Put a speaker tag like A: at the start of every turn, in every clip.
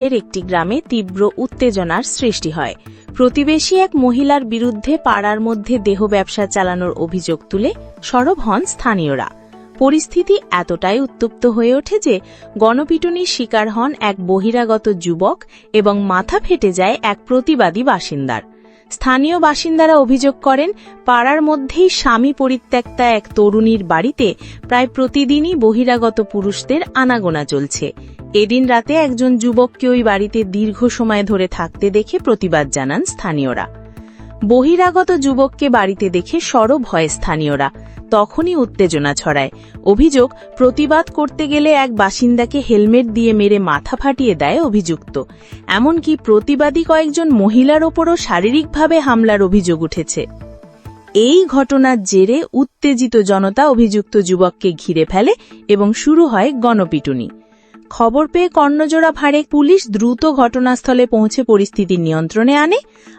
A: এর একটি গ্রামে তীব্র উত্তেজনার সৃষ্টি হয়। প্রতিবেশী এক মহিলার বিরুদ্ধে পাড়ার মধ্যে দেহ ব্যবসা চালানোর অভিযোগ তুলে সরব হন স্থানীয়রা। পরিস্থিতি এতটাই উত্তপ্ত হয়ে ওঠে যে গণপিটুনির শিকার হন এক বহিরাগত যুবক এবং মাথা ফেটে যায় এক প্রতিবাদী বাসিন্দার। স্থানীয় বাসিন্দারা অভিযোগ করেন, পাড়ার মধ্যেই স্বামী পরিত্যক্তা এক তরুণীর বাড়িতে প্রায় প্রতিদিনই বহিরাগত পুরুষদের আনাগোনা চলছে। এদিন রাতে একজন যুবককে ওই বাড়িতে দীর্ঘ সময় ধরে থাকতে দেখে প্রতিবাদ জানান স্থানীয়রা। বহিরাগত যুবককে বাড়িতে দেখে সরব হয় স্থানীয়রা। তখনই উত্তেজনা ছড়ায়। অভিযোগ, প্রতিবাদ করতে গেলে এক বাসিন্দাকে হেলমেট দিয়ে মেরে মাথা ফাটিয়ে দেয় অভিযুক্ত। এমনকি প্রতিবাদী কয়েকজন মহিলার ওপরও শারীরিকভাবে হামলার অভিযোগ উঠেছে। এই ঘটনার জেরে উত্তেজিত জনতা অভিযুক্ত যুবককে ঘিরে ফেলে এবং শুরু হয় গণপিটুনি। খবর পেয়ে কর্ণজোড়া ভাড়ে পুলিশ দ্রুত ঘটনাস্থলে পৌঁছে পরিস্থিতি নিয়ন্ত্রণে আনে,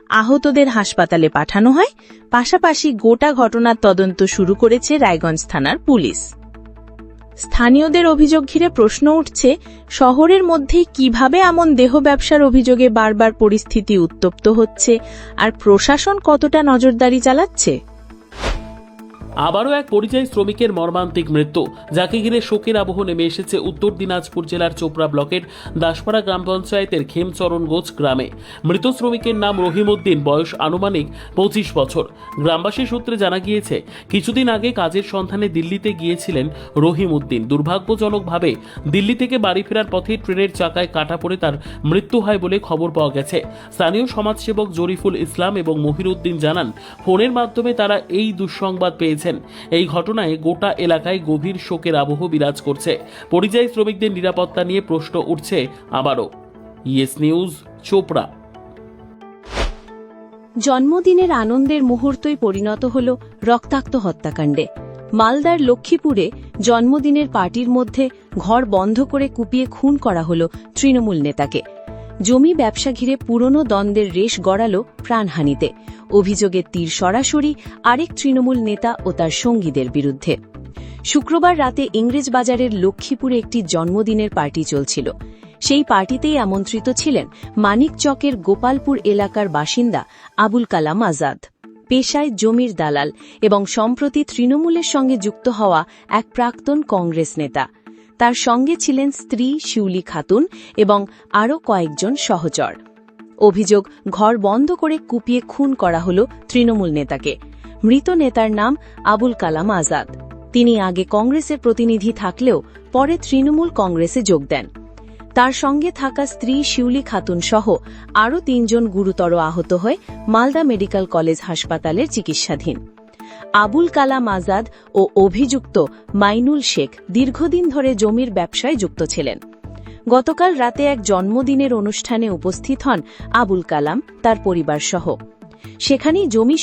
A: আহতদের হাসপাতালে পাঠানো হয়, পাশাপাশি গোটা ঘটনার তদন্ত শুরু করেছে রায়গঞ্জ থানার পুলিশ। স্থানীয়দের অভিযোগ ঘিরে প্রশ্ন উঠছে, শহরের মধ্যেই কীভাবে এমন দেহ ব্যবসার অভিযোগে বারবার পরিস্থিতি উত্তপ্ত হচ্ছে, আর প্রশাসন কতটা নজরদারি চালাচ্ছে?
B: আবারও এক পরিযায়ী শ্রমিকের মর্মান্তিক মৃত্যু। যাকে ঘিরে শোকের আবহ নেমে এসেছে উত্তর দিনাজপুর জেলার চোপড়া ব্লকের দাসপাড়া গ্রাম পঞ্চায়েতের খেমচরণগোজ গ্রামে। মৃত শ্রমিকের নাম রহিমউদ্দিন, বয়স আনুমানিক পঁচিশ বছর। গ্রামবাসী সূত্রে জানা গিয়েছে, কিছুদিন আগে কাজের সন্ধানে দিল্লিতে গিয়েছিলেন রহিম উদ্দিন দুর্ভাগ্যজনকভাবে দিল্লি থেকে বাড়ি ফেরার পথে ট্রেনের চাকায় কাটা পড়ে তার মৃত্যু হয় বলে খবর পাওয়া গেছে। স্থানীয় সমাজসেবক জরিফুল ইসলাম এবং মহিরুদ্দিন জানান, ফোনের মাধ্যমে তারা এই দুঃসংবাদ পেয়েছেন এই ঘটনায় গোটা এলাকায় গভীর শোকের আবহ বিরাজ করছে। পরিযায়ী শ্রমিকদের নিরাপত্তা নিয়ে প্রশ্ন উঠছে আবারও। Yes news, Chopra.
C: জন্মদিনের আনন্দের মুহূর্তই পরিণত হল রক্তাক্ত হত্যাকাণ্ডে। মালদার লক্ষ্মীপুরে জন্মদিনের পার্টির মধ্যে ঘর বন্ধ করে কুপিয়ে খুন করা হল তৃণমূল নেতাকে। জমি ব্যবসা ঘিরে পুরনো দ্বন্দ্বের রেশ গড়াল প্রাণহানিতে। অভিযোগের তীর সরাসরি আরেক তৃণমূল নেতা ও তার সঙ্গীদের বিরুদ্ধে। শুক্রবার রাতে ইংরেজ বাজারের লক্ষ্মীপুরে একটি জন্মদিনের পার্টি চলছিল। সেই পার্টিতেই আমন্ত্রিত ছিলেন মানিক চকের গোপালপুর এলাকার বাসিন্দা আবুল কালাম আজাদ। পেশায় জমির দালাল এবং সম্প্রতি তৃণমূলের সঙ্গে যুক্ত হওয়া এক প্রাক্তন কংগ্রেস নেতা। তার সঙ্গে ছিলেন স্ত্রী শিউলি খাতুন এবং আরও কয়েকজন সহচর। অভিযোগ, ঘর বন্ধ করে কুপিয়ে খুন করা হল তৃণমূল নেতাকে। মৃত নেতার নাম আবুল কালাম আজাদ। তিনি আগে কংগ্রেসের প্রতিনিধি থাকলেও পরে তৃণমূল কংগ্রেসে যোগ দেন। তার সঙ্গে থাকা স্ত্রী শিউলি খাতুন সহ আরও তিনজন গুরুতর আহত হয়ে মালদা মেডিকেল কলেজ হাসপাতালের চিকিৎসাধীন। আবুল কালাম আজাদ ও অভিযুক্ত মাইনুল শেখ দীর্ঘদিন ধরে জমির ব্যবসায় যুক্ত ছিলেন। গতকাল রাতে এক জন্মদিনের অনুষ্ঠানে উপস্থিত হন আবুল কালাম, তার পরিবারসহ। সেখানেই জমি